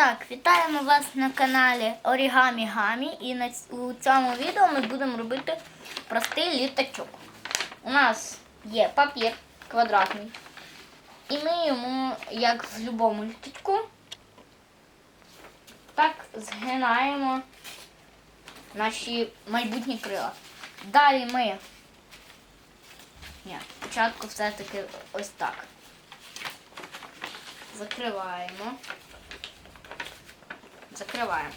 так, вітаємо вас на каналі Орігамі Гамі. І на у цьому відео ми будемо робити простий літачок. У нас є папір квадратний. І ми йому, як в будь-якому літачку, так згинаємо наші майбутні крила. Далі ми. Ні, спочатку все-таки ось так. Закриваємо. Закриваємо.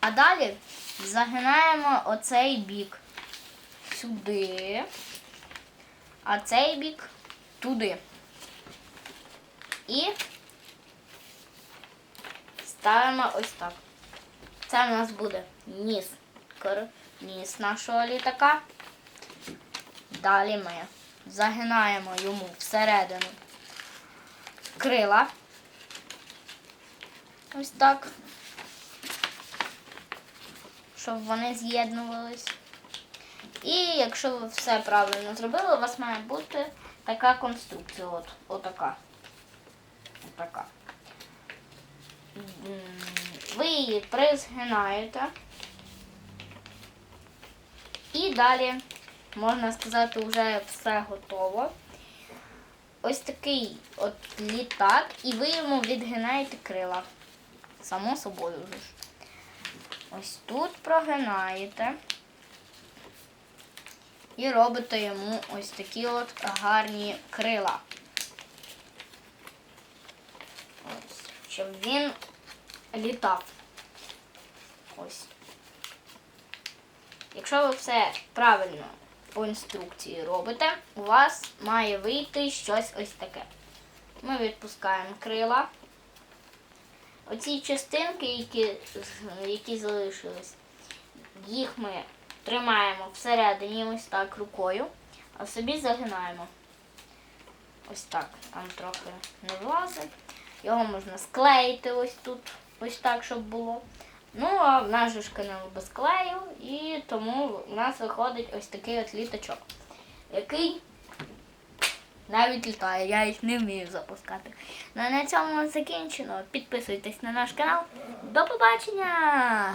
А далі загинаємо оцей бік сюди, а цей бік туди. І ставимо ось так. Це в нас буде ніс. Ніс нашого літака. Далі ми загинаємо йому всередину крила. Ось так. Щоб вони з'єднувались. І якщо ви все правильно зробили, у вас має бути така конструкція. От, отака. Отака. Ви її призгинаєте. І далі, можна сказати, вже все готово. Ось такий от літак, і ви йому відгинаєте крила. Само собою вже. Ось тут прогинаєте. І робите йому ось такі от гарні крила. Ось, щоб він літав. Ось. Якщо ви все правильно по інструкції робите, у вас має вийти щось ось таке. Ми відпускаємо крила. Оці частинки, які, які залишились, їх ми тримаємо всередині ось так рукою, а собі загинаємо. Ось так, там трохи не влазить. Його можна склеїти ось тут, ось так, щоб було. Ну, а в нас же ж без клею, і тому в нас виходить ось такий от літачок, який навіть літає. Я їх не вмію запускати. Ну, на цьому закінчено. Підписуйтесь на наш канал. До побачення!